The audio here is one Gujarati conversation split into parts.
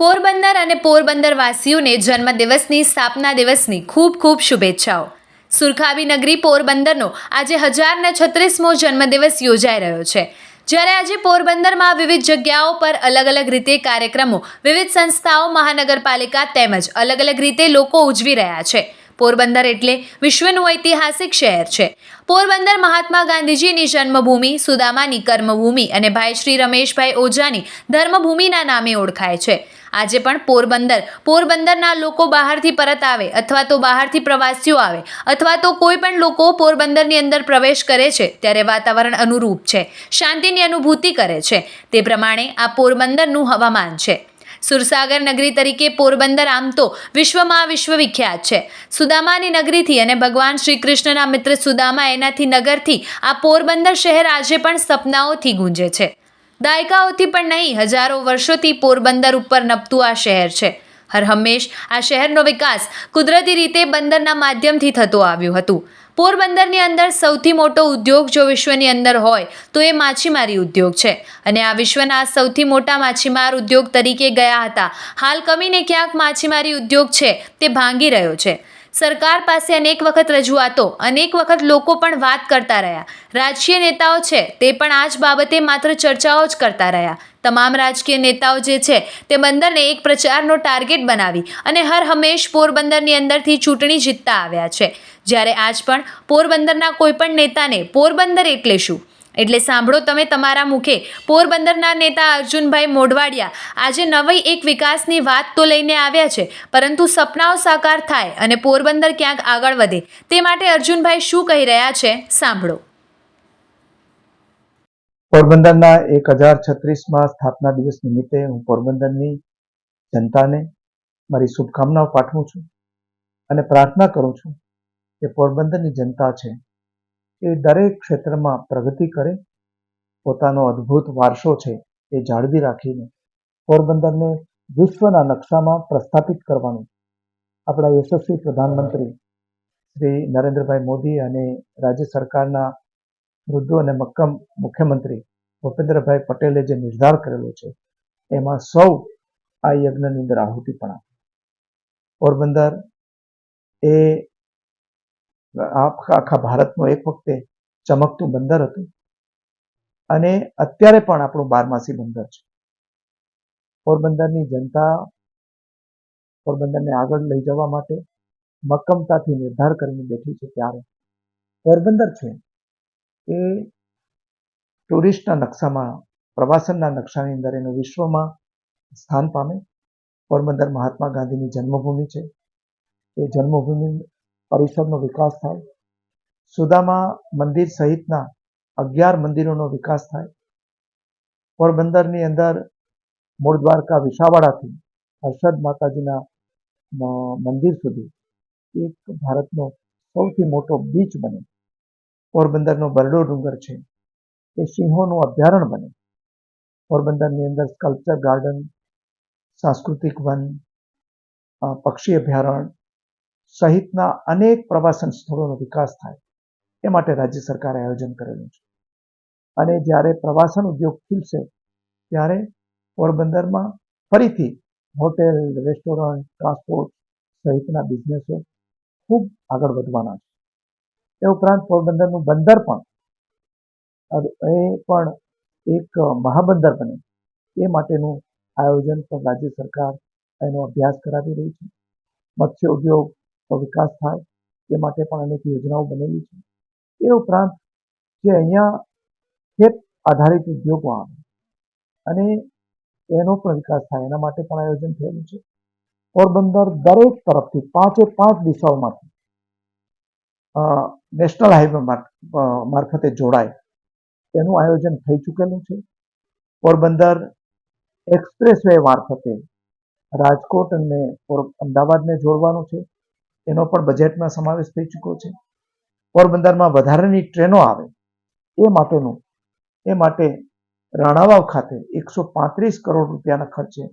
પોરબંદર અને પોરબંદરવાસીઓને જન્મદિવસની, સ્થાપના દિવસની ખૂબ ખૂબ શુભેચ્છાઓ. સુરખાબી નગરી પોરબંદરનો આજે હજારને છત્રીસમો જન્મદિવસ યોજાઈ રહ્યો છે. જ્યારે આજે પોરબંદરમાં વિવિધ જગ્યાઓ પર અલગ અલગ રીતે કાર્યક્રમો, વિવિધ સંસ્થાઓ, મહાનગરપાલિકા તેમજ અલગ અલગ રીતે લોકો ઉજવી રહ્યા છે. પોરબંદર એટલે વિશ્વનું ઐતિહાસિક શહેર છે. પોરબંદર મહાત્મા ગાંધીજીની જન્મભૂમિ, સુદામાની કર્મભૂમિ અને ભાઈ શ્રી રમેશભાઈ ઓઝાની ધર્મભૂમિના નામે ઓળખાય છે. આજે પણ પોરબંદર, પોરબંદરના લોકો બહારથી પરત આવે અથવા તો બહારથી પ્રવાસીઓ આવે અથવા તો કોઈ પણ લોકો પોરબંદરની અંદર પ્રવેશ કરે છે ત્યારે વાતાવરણ અનુરૂપ છે, શાંતિની અનુભૂતિ કરે છે. તે પ્રમાણે આ પોરબંદરનું હવામાન છે. સુરસાગર નગરી તરીકે પોરબંદર આમ તો વિશ્વમાં વિશ્વવિખ્યાત છે. સુદામાની નગરીથી અને ભગવાન શ્રી કૃષ્ણના મિત્ર સુદામા એનાથી નગરથી આ પોરબંદર શહેર આજે પણ સપનાઓથી ગુંજે છે. દાયકાઓથી પણ નહીં, હજારો વર્ષોથી પોરબંદર ઉપર નપતું આ શહેર છે. હર હંમેશ આ શહેરનો વિકાસ કુદરતી રીતે બંદરના માધ્યમથી થતો આવ્યું હતું. પોરબંદરની અંદર સૌથી મોટો ઉદ્યોગ જો વિશ્વની અંદર હોય, તો એ માછીમારી ઉદ્યોગ છે. અને આ વિશ્વના સૌથી મોટા માછીમાર ઉદ્યોગ તરીકે ગયા હતા. હાલ કમીને ક્યાંક માછીમારી ઉદ્યોગ છે, તે ભાંગી રહ્યો છે. સરકાર પાસે અનેક વખત રજૂઆતો, અનેક વખત લોકો પણ વાત કરતા રહ્યા. રાજકીય નેતાઓ છે, તે પણ આ જ બાબતે માત્ર ચર્ચાઓ જ કરતા રહ્યા. તમામ રાજકીય નેતાઓ જે છે તે બંદરને એક પ્રચારનો ટાર્ગેટ બનાવી અને હર હંમેશ પોરબંદરની અંદરથી ચૂંટણી જીતતા આવ્યા છે. જ્યારે આજ પણ પોરબંદરના કોઈપણ નેતાને પોરબંદર એટલે શું? એટલે સાંભળો તમે તમારા મુખે પોરબંદરના નેતા અર્જુનભાઈ મોઢવાડિયા આજે નવી એક વિકાસની વાત તો લઈને આવ્યા છે, પરંતુ સપનાઓ સાકાર થાય અને પોરબંદર ક્યાંક આગળ વધે તે માટે અર્જુનભાઈ શું કહી રહ્યા છે? સાંભળો. પોરબંદરના એક હજાર છત્રીસમાં સ્થાપના દિવસ નિમિત્તે હું પોરબંદરની જનતાને મારી શુભકામનાઓ પાઠવું છું અને પ્રાર્થના કરું છું કે પોરબંદરની જનતા છે એ દરેક ક્ષેત્રમાં પ્રગતિ કરે, પોતાનો અદ્ભુત વારસો છે એ જાળવી રાખીને પોરબંદરને વિશ્વના નકશામાં પ્રસ્થાપિત કરવાનું આપણા યશસ્વી પ્રધાનમંત્રી શ્રી નરેન્દ્રભાઈ મોદી અને રાજ્ય સરકારના મૃદુ અને મક્કમ મુખ્યમંત્રી ભૂપેન્દ્રભાઈ પટેલે જે નિર્ધાર કરેલો છે, એમાં સૌ આ યજ્ઞની અંદર આહુતિ પણ આપે. પોરબંદર એ આખા ભારતનું એક વખતે ચમકતું બંદર હતું અને અત્યારે પણ આપણું બારમાસી બંદર છે. પોરબંદરની જનતા પોરબંદરને આગળ લઈ જવા માટે મક્કમતાથી નિર્ધાર કરીને બેઠી છે ત્યારે. પોરબંદર છે. એ ટુરિસ્ટના નકશામાં, પ્રવાસનના નકશાની અંદર એનું વિશ્વમાં સ્થાન પામે. પોરબંદર મહાત્મા ગાંધીની જન્મભૂમિ છે. એ જન્મભૂમિ પરિસરનો વિકાસ થાય. સુદામા મંદિર સહિતના અગિયાર મંદિરોનો વિકાસ થાય. પોરબંદરની અંદર મૂળ દ્વારકા વિસાવાડાથી હર્ષદ માતાજીના મંદિર સુધી એક ભારતનો સૌથી મોટો બીચ બને. પોરબંદરનો બરડો ડુંગર છે, એ સિંહોનું અભયારણ્ય બને. પોરબંદરની અંદર સ્કલ્પચર ગાર્ડન, સાંસ્કૃતિક વન પક્ષી અભયારણ્ય સહિતના અનેક પ્રવાસન સ્થળોનો વિકાસ થાય, એ માટે રાજ્ય સરકારે આયોજન કરેલું છે. અને જ્યારે પ્રવાસન ઉદ્યોગ ખીલશે, ત્યારે પોરબંદરમાં ફરીથી હોટેલ, રેસ્ટોરન્ટ, ટ્રાન્સપોર્ટ સહિતના બિઝનેસો ખૂબ આગળ વધવાના છે. એ ઉપરાંત પોરબંદરનું બંદર પણ. એ પણ એક મહાબંદર બને. એ માટેનું આયોજન પણ રાજ્ય સરકાર એનો અભ્યાસ કરાવી રહી છે. મત્સ્ય ઉદ્યોગનો વિકાસ થાય, એ માટે પણ અનેક યોજનાઓ બનેલી છે. એ ઉપરાંત જે અહીંયા ખેત આધારિત ઉદ્યોગો આવે અને એનો પણ વિકાસ થાય, એના માટે પણ આયોજન થયેલું છે. પોરબંદર દરેક તરફથી પાંચે પાંચ દિશાઓમાંથી નેશનલ હાઈવે મારફતે જોડાય. તેનું આયોજન થઈ ચૂકેલું છે. પોરબંદર એક્સપ્રેસ વે મારફતે રાજકોટ અને અમદાવાદને જોડવાનું છે. એનો પણ બજેટમાં સમાવેશ થઈ ચૂક્યો છે. પોરબંદરમાં વધારાની ટ્રેનો આવે. એ માટેનું, એ માટે રાણાવાવ ખાતે એકસો પાંત્રીસ કરોડ રૂપિયાના ખર્ચે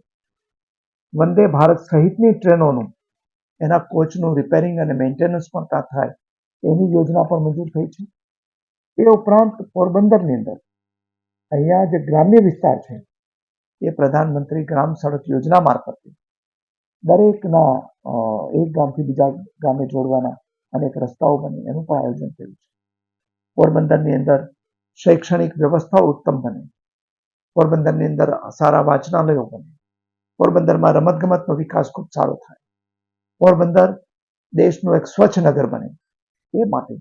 વંદે ભારત સહિતની ટ્રેનોનું એના કોચનું રિપેરિંગ અને મેન્ટેનન્સ પણ ત્યાં થાય. એની યોજના પણ મંજૂર થઈ છે. એ ઉપરાંત પોરબંદરની અંદર અહીંયા જે ગ્રામ્ય વિસ્તાર છે, એ પ્રધાનમંત્રી ગ્રામ સડક યોજના મારફતે દરેકના એક ગામથી બીજા ગામે જોડવાના અનેક રસ્તાઓ બને, એનું પણ આયોજન થયું છે. પોરબંદરની અંદર શૈક્ષણિક વ્યવસ્થાઓ ઉત્તમ બને. પોરબંદરની અંદર સારા વાંચનાલયો બને. પોરબંદરમાં રમતગમતનો વિકાસ ખૂબ સારો થાય. પોરબંદર દેશનું એક સ્વચ્છ નગર બને. એ માટે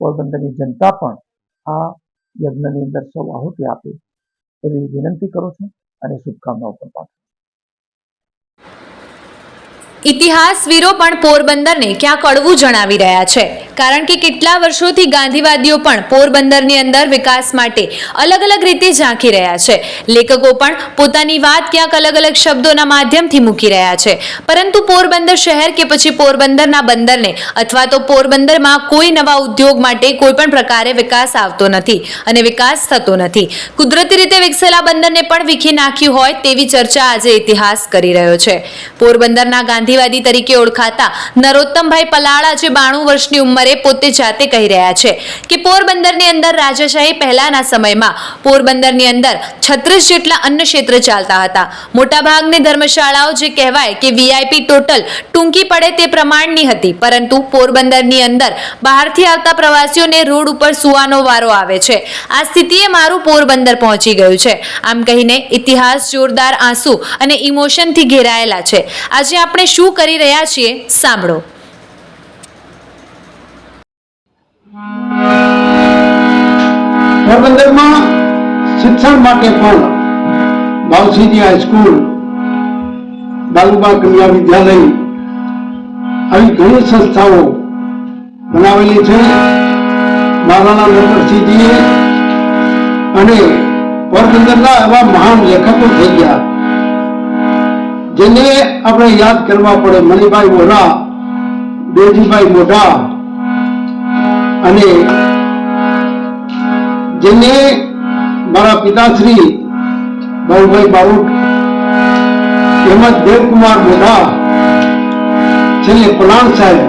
પોરબંદરની જનતા પણ આ યજ્ઞની અંદર સૌ આહુતિ આપે એવી વિનંતી કરું છું અને શુભકામનાઓ પણ પાઠવું. ઇતિહાસવીરો પણ પોરબંદરને ક્યાંક અડવું જણાવી રહ્યા છે કારણ કે કેટલા વર્ષોથી ગાંધીવાદીઓ પણ પોરબંદરની અંદર વિકાસ માટે અલગ અલગ રીતે ઝાંખી રહ્યા છે. લેખકો પણ પોતાની વાત ક્યાંક અલગ અલગ શબ્દોના માધ્યમથી મૂકી રહ્યા છે. પરંતુ પોરબંદર શહેર કે પછી પોરબંદરના બંદરને અથવા તો પોરબંદરમાં કોઈ નવા ઉદ્યોગ માટે કોઈ પણ પ્રકારે વિકાસ આવતો નથી અને વિકાસ થતો નથી. કુદરતી રીતે વિકસેલા બંદરને પણ વીખી નાખ્યું હોય તેવી ચર્ચા આજે ઇતિહાસ કરી રહ્યો છે. પોરબંદરના ગાંધીવાદી તરીકે ઓળખાતા નરોત્તમભાઈ પલાળા જે બાણું વર્ષની ઉંમરે પોતે જાતે કહી રહ્યા છે કે પોરબંદરની અંદર રાજાશાહી પહેલાના સમયમાં પોરબંદરની અંદર છત્રીસ જેટલા અન્ન ક્ષેત્ર ચાલતા હતા. મોટાભાગની ધર્મશાળાઓ જે કહેવાય કે વીઆઈપી ટોટલ ટૂંકી પડે તે પ્રમાણની હતી, પરંતુ પોરબંદરની અંદર બહારથી આવતા પ્રવાસીઓને રોડ ઉપર સુવાનો વારો આવે છે. આ સ્થિતિએ મારું પોરબંદર પહોંચી ગયું છે. આમ કહીને ઇતિહાસ જોરદાર આંસુ અને ઇમોશનથી ઘેરાયેલા છે. આજે આપણે શું કરી રહ્યા છીએ સાંભળો. પોરબંદરમાં શિક્ષણ માટે પણ બાવસીજી હાઈસ્કૂલ બાલુબા કન્યા વિદ્યાલય આવી ઘણી સંસ્થાઓ બનાવેલી છે. મહારાણા નરસિંહજીએ અને પોરબંદરના એવા મહાન લેખકો થઈ ગયા, જેને આપણે યાદ કરવા પડે. મણિભાઈ વોરા બેજીભાઈ મોઢા અને જેને મારા પિતાશ્રી બાબુભાઈ બારોટ તેમજ દેવકુમાર મોઢા, છેલ્લે પલાણ સાહેબ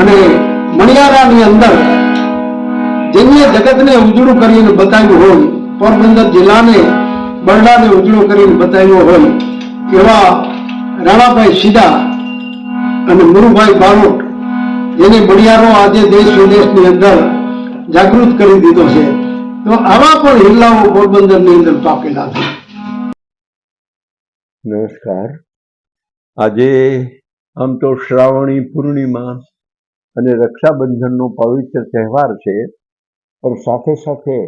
અને મણિયારાની અંદર જેમને જગતને ઉજળું કરીને બતાવ્યું હોય, પોરબંદર જિલ્લાને બરડાને ઉજળું કરીને બતાવ્યો હોય, એવા રાણાભાઈ સીધા અને મુરુભાઈ બારોટ, જેને બળિયારો આજે દેશ વિદેશની અંદર જાગૃત કરી દીધો છે. તો આવા પણ હિલ્લાઓ પોરબંદરની અંદર પાકેલા છે. નમસ્કાર. આજે આમ તો શ્રાવણી પૂર્ણિમા અને રક્ષાબંધનનો પવિત્ર તહેવાર છે, પણ સાથે સાથે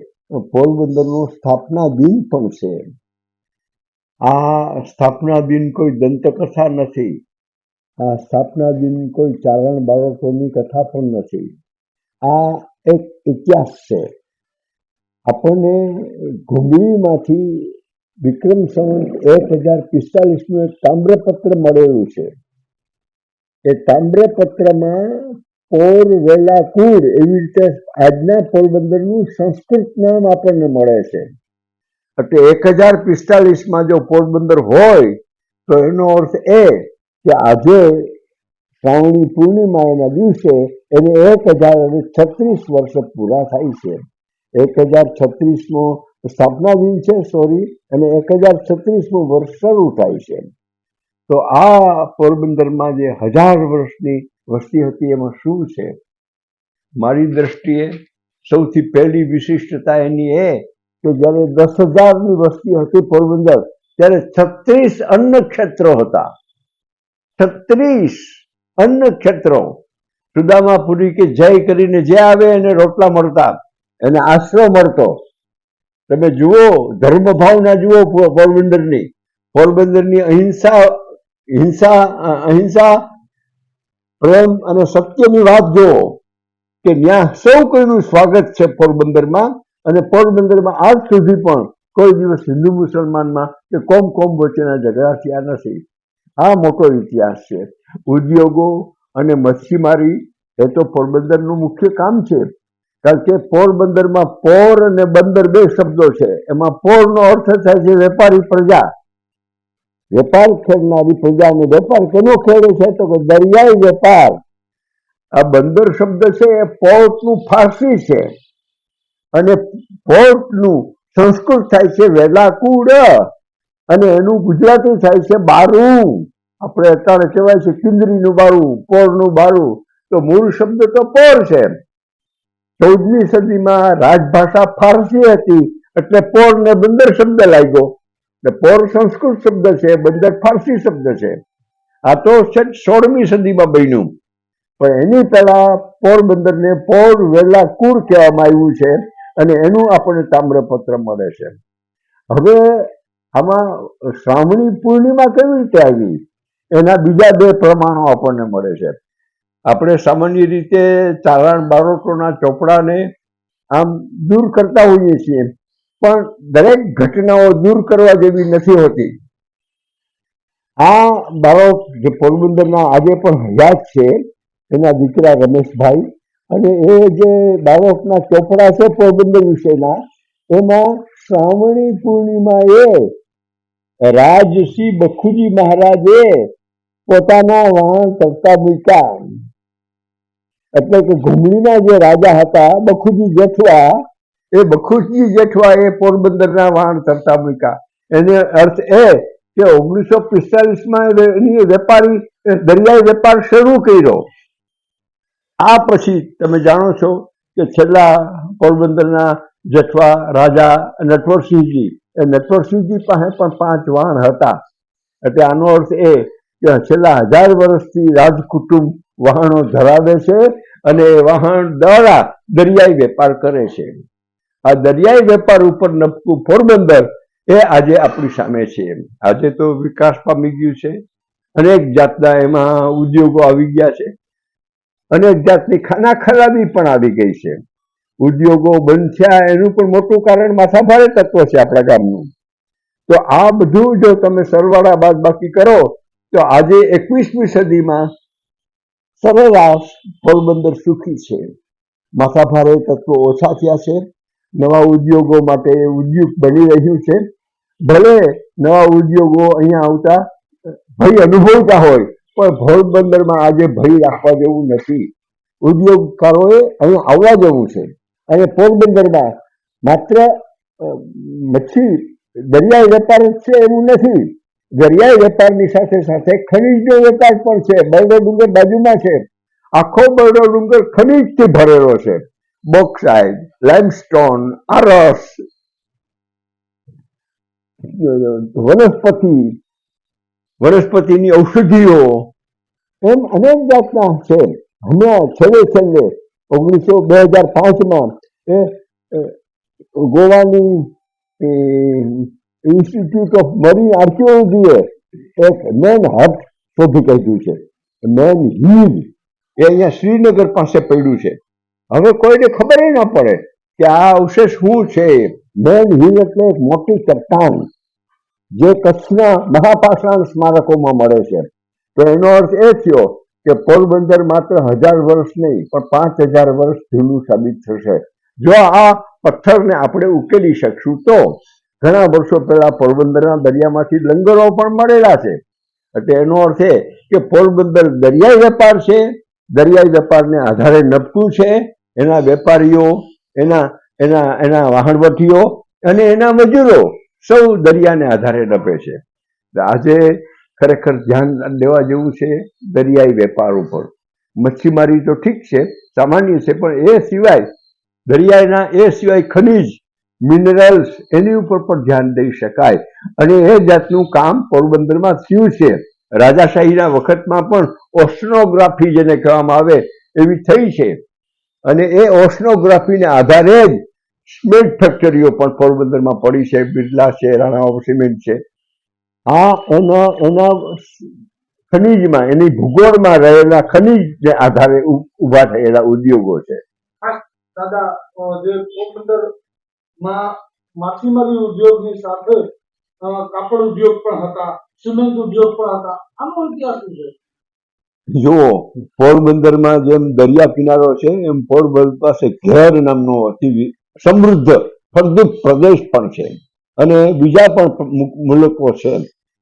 પોરબંદરનો સ્થાપના દિન પણ છે. આ સ્થાપના દિન કોઈ દંતકથા નથી. આ સ્થાપના દિન કોઈ ચારણ બાળકોની કથા પણ નથી. આ એક ઇતિહાસ છે. આપણને ઘુંગળીમાંથી વિક્રમ સંવત એક હજાર પિસ્તાલીસનું એક તામ્રપત્ર મળેલું છે. એ તામ્રપત્રમાં પોર વેલાકુડ એવી રીતે આજના પોરબંદરનું સંસ્કૃત નામ આપણને મળે છે. એટલે એક હજાર પિસ્તાલીસમાં જો પોરબંદર હોય, તો એનો અર્થ એ કે આજે શ્રાવણી પૂર્ણિમા એના દિવસે એને એક હજાર અને છત્રીસ વર્ષ પૂરા થાય છે. એક હજાર છત્રીસમો સ્થાપના દિન છે, સોરી, અને એક હજાર છત્રીસમું વર્ષ શરૂ થાય છે. તો આ પોરબંદરમાં જે હજાર વર્ષની વસ્તી હતી, એમાં શું છે? મારી દ્રષ્ટિએ સૌથી પહેલી વિશિષ્ટતા એની એ કે જ્યારે દસ હજારની વસ્તી હતી પોરબંદર, ત્યારે છત્રીસ અન્ન ક્ષેત્રો હતા. છત્રીસ અન્ન ક્ષેત્રો સુદામાપુરી કે જય કરીને જે આવે એને રોટલા મળતા. એને આશરો મળતો. તમે જુઓ ધર્મ ભાવના જુઓ પોરબંદરની. પોરબંદરની અહિંસા હિંસા અહિંસા, પ્રેમ અને સત્યની વાત જુઓ, કે ત્યાં સૌ કોઈનું સ્વાગત છે પોરબંદરમાં અને પોરબંદરમાં આજ સુધી પણ કોઈ દિવસ હિન્દુ મુસલમાનમાં કે કોમ કોમ વચ્ચેના ઝઘડા થયા નથી. આ મોટો ઇતિહાસ છે. ઉદ્યોગો અને મચ્છીમારી એ તો પોરબંદરનું મુખ્ય કામ છે. કારણ કે પોરબંદરમાં પોર અને બંદર બે શબ્દો છે. એમાં પોરનો અર્થ થાય છે વેપારી પ્રજા. વેપાર ખેડનારી પ્રજાને વેપાર કેનો ખેડે છે? તો કે દરિયાઈ વેપાર. આ બંદર શબ્દ છે એ પોર્ટનું ફારસી છે. અને પોર્ટનું સંસ્કૃત થાય છે વેલાકુડ અને એનું ગુજરાતી થાય છે બારું. આપણે અત્યારે કહેવાય છે કિંદરીનું બારું પોરનું બારું તો મૂળ શબ્દ તો પોર છે. ચૌદમી સદીમાં રાજભાષા ફારસી હતી, એટલે પોર ને બંદર શબ્દ લાગ્યો. પોર સંસ્કૃત શબ્દ છે, બંદર ફારસી શબ્દ છે. આ તો સોળમી સદીમાં બન્યું. પણ એની પહેલા પોરબંદરને પોર વેલા કુર કહેવામાં આવ્યું છે અને એનું આપણને તામ્રપત્ર મળે છે. હવે આમાં શ્રાવણી પૂર્ણિમા કેવી રીતે આવી? એના બીજા બે પ્રમાણો આપણને મળે છે. આપણે સામાન્ય રીતે ચાલાણ બારોટોના ચોપડાને આમ દૂર કરતા હોઈએ છીએ, પણ દરેક ઘટનાઓ દૂર કરવા જેવી નથી હોતી. આ બાળક જે પોરબંદરના આજે પણ હયાત છે, એના દીકરા રમેશભાઈ, અને એ જે બાળકના ચોપડા છે પોરબંદર વિશેના, એમાં શ્રાવણી પૂર્ણિમા એ રાજસિંહ બખુજી મહારાજે પોતાના વાણ કરતા મૂક્યા. એટલે કે ઘુમડીના જે રાજા હતા, બખુજી જેઠવા, એ બખુજી જેઠવા એ પોરબંદરના વાહન કરતા મૂક્યા. એને અર્થ એ કે ઓગણીસો પિસ્તાલીસમાં એની વેપારી દરિયાઈ વેપાર શરૂ કર્યો. આ પછી તમે જાણો છો કે છેલ્લા પોરબંદરના જેઠવા રાજા નટવરસિંહજી, એ નટવરસિંહજી પાસે પણ પાંચ વાણ હતા. એટલે આનો અર્થ એ છેલ્લા હજાર વર્ષથી રાજકુટુંબ વાહનો ધરાવે છે અને એ વાહન દ્વારા દરિયાઈ વેપાર કરે છે. આ દરિયાઈ વેપાર ઉપર નપતું પોરબંદર એ આજે આપણી સામે છે. આજે તો વિકાસ પામી ગયું છે. અનેક જાતના એમાં ઉદ્યોગો આવી ગયા છે. અનેક જાતની ખાના ખરાબી પણ આવી ગઈ છે. ઉદ્યોગો બંધ થયા એનું પણ મોટું કારણ માથાભારે તત્વ છે આપણા ગામનું. તો આ બધું જો તમે સરવાળા બાદ બાકી કરો તો આજે એકવીસમી સદીમાં સરેરાશ પોરબંદર સુખી છે. માથાભારે તત્વો ઓછા થયા છે. નવા ઉદ્યોગો માટે ઉદ્યોગ બની રહ્યું છે. ભલે નવા ઉદ્યોગો અહીંયા આવતા ભય અનુભવતા હોય, પણ પોરબંદરમાં આજે ભય રાખવા જેવું નથી. ઉદ્યોગકારોએ અહીંયા આવવા જેવું છે. અને પોરબંદરમાં માત્ર મચ્છી, દરિયાઈ વેપાર છે એવું નથી. દરિયાઈ વેપારની સાથે સાથે ખનીજનો વેપાર પણ છે. બરડો ડુંગર બાજુમાં છે. આખો બરડો ડુંગર ખનીજથી ભરેલો છે. બોક્સાઇડ લાઇમસ્ટોન આરસ. વનસ્પતિ. વનસ્પતિની ઔષધિઓ. એમ અનેક જાતના છે. હમણાં છેલ્લે છેલ્લે, ઓગણીસો બે હજાર પાંચમાં એ ગોવાની ઇન્સ્ટિટ્યૂટ ઓફ મરીન આર્કિયોલોજીએ એક મેન હટ શોધી કાઢ્યું છે. મેન હિલ એ અહીંયા શ્રીનગર પાસે પડ્યું છે. હવે કોઈને ખબર ન પડે કે આ અવશેષ શું છે. મેન હિલ એટલે એક મોટી ચટ્ટાન જે કચ્છના મહાપાષાણ સ્મારકોમાં મળે છે. તો એનો અર્થ એ થયો કે પોરબંદર માત્ર હજાર વર્ષ નહીં, પણ પાંચ હજાર વર્ષ જૂનું સાબિત થશે. જો આ પથ્થરને આપણે ઉકેલી શકશું તો ઘણા વર્ષો પહેલા પોરબંદરના દરિયામાંથી લંગરો પણ મળેલા છે. એટલે એનો અર્થ એ કે પોરબંદર દરિયાઈ વેપાર છે. દરિયાઈ વેપારને આધારે નપતું છે. એના વેપારીઓ, એના એના એના વાહણવટીઓ અને એના મજૂરો સૌ દરિયાને આધારે નપે છે. આજે ખરેખર ધ્યાન દેવા જેવું છે દરિયાઈ વેપાર ઉપર. મચ્છીમારી તો ઠીક છે, સામાન્ય છે, પણ એ સિવાય દરિયાના એ સિવાય ખનિજ મિનરલ્સ એની ઉપર પણ ધ્યાન દઈ શકાય. અને એ જાતનું કામ પોરબંદરમાં થયું છે. રાજાશાહીના વખતમાં પણ ઓશનોગ્રાફી જેને કહેવામાં આવે એવી થઈ છે. અને એ ઓશનોગ્રાફીને આધારે જ સિમેન્ટ ફેક્ટરીઓ પણ પોરબંદરમાં પડી છે. બિરલા છે રાણાઓ સિમેન્ટ છે. આ એના એના ખનીજમાં, એની ભૂગોળમાં રહેલા ખનીજને આધારે ઊભા થયેલા ઉદ્યોગો છે. દાદા જે પોરબંદર માં માછીમારી ઉદ્યોગની સાથે કાપડ ઉદ્યોગ પણ હતા, સિમેન્ટ ઉદ્યોગ પણ હતા. આનો ઇતિહાસ શું છે? જો પોરબંદરમાં જેમ દરિયા કિનારો છે, એમ પોરબંદર પાસે ઘેર નામનો અતિ સમૃદ્ધ ફળદ્રુપ પ્રદેશ પણ છે. અને બીજા પણ મુલકો છે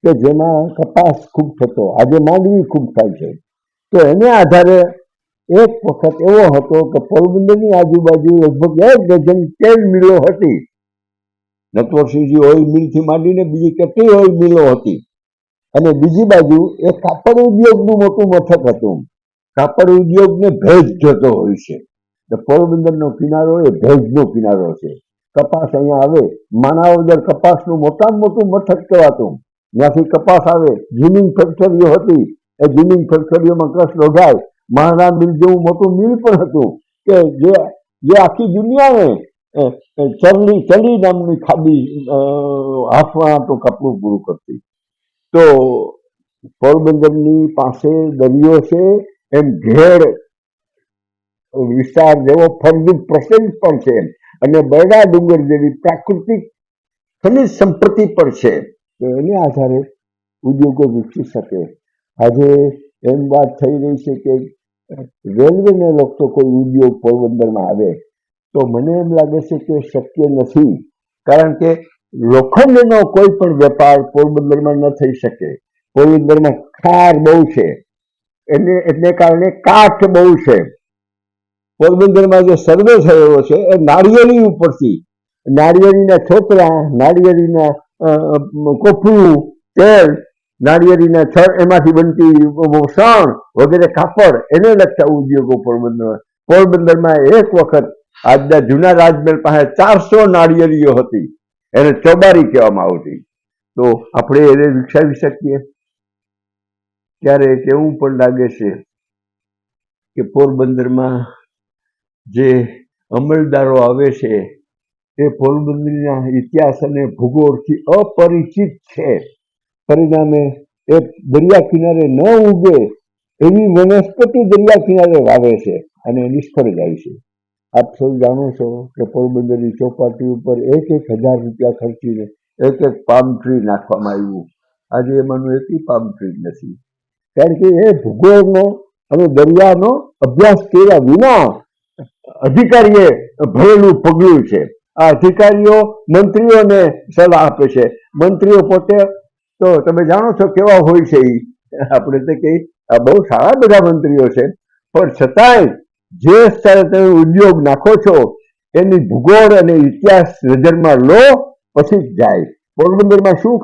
કે જેમાં કપાસ ખૂબ થતો, આજે માંડવી ખૂબ થાય છે. તો એને આધારે એક વખત એવો હતો કે પોરબંદરની આજુબાજુ લગભગ એક ડઝન તેલ મિલો હતી. નટવરસિંહજી ઓઇલ મિલથી માંડીને બીજી કેટલી ઓઇલ મિલો હતી? અને બીજી બાજુ એ કાપડ ઉદ્યોગનું મોટું મથક હતું. કાપડ ઉદ્યોગને ભેજ જતો હોય છે. પોરબંદરનો કિનારો એ ભેજનો કિનારો છે. કપાસ અહીંયા આવે. માણાવદર કપાસનું મોટામાં મોટું મથક કહેવાતું. ત્યાંથી કપાસ આવે. જીનિંગ ફેક્ટરીઓ હતી. એ જીનિંગ ફેક્ટરીઓમાં કસ લોઢાય મહારાણા મિલ જેવું મોટું મિલ પણ હતું કે જે જે આખી દુનિયાને ચરલી ચલી નામની ખાદી હાથમાં તો કપડું પૂરું કરતી. તો પોરબંદરની પાસે દરિયો છે, એમ ઘેર વિસ્તાર જેવો ફળદ્રુપ પ્રસંગ પણ છે. અને બરડા ડુંગર જેવી પ્રાકૃતિક ખનિજ સંપત્તિ પણ છે. તો એને આધારે ઉદ્યોગો વિકસી શકે. આજે એમ વાત થઈ રહી છે કે રેલવેને લગતો કોઈ ઉદ્યોગ પોરબંદરમાં આવે, તો મને એમ લાગે છે કે શક્ય નથી. કારણ કે લોખંડનો કોઈ પણ વેપાર પોરબંદરમાં ન થઈ શકે. પોરબંદરમાં ખાર બહુ છે. એને એટલે કારણે કાઠ બહુ છે. પોરબંદરમાં જે સર્વે થયેલો છે, એ નાળિયેરી ઉપરથી, નાળિયેરીના છોતરા નાળિયેરીના કોપરું, તેલ નાળિયેરીના થર એમાંથી બનતી શણ વગેરે કાપડ એને લગતા ઉદ્યોગો પોરબંદરમાં પોરબંદરમાં એક વખત આજના જૂના રાજમહેલ પાસે ચારસો નાળિયેરીઓ હતી. એને ચોબારી કહેવામાં આવતી. તો આપણે એને વિકસાવી શકીએ? ત્યારે એવું પણ લાગે છે કે પોરબંદરમાં જે અમલદારો આવે છે એ પોરબંદરના ઇતિહાસ અને ભૂગોળથી અપરિચિત છે. પરિણામે એ દરિયા કિનારે ન ઉગે એવી વનસ્પતિ દરિયા કિનારે વાવે છે અને નિષ્ફળ જાય છે. આપ સૌ જાણો છો કે પોરબંદરની ચોપાટી ઉપર એક એક હજાર રૂપિયા ખર્ચીને એક એક પામ ટ્રી નાખવામાં આવ્યું. આજે એમાંનું એક પામ ટ્રી નથી. કારણ કે એ ભૂગોળનો અને દરિયાનો અભ્યાસ કર્યા વિના અધિકારીએ ભરેલું પગલું છે. આ અધિકારીઓ મંત્રીઓને સલાહ આપે છે. મંત્રીઓ પોતે તો તમે જાણો છો કેવા હોય છે એ આપણે તો કઈ, આ બહુ સારા બધા મંત્રીઓ છે. પણ છતાંય જે સ્તરે તમે ઉદ્યોગ નાખો છો, એની ભૂગોળ અને ઇતિહાસ નજરમાં લો, પછી જ જાય. પોરબંદરમાં શું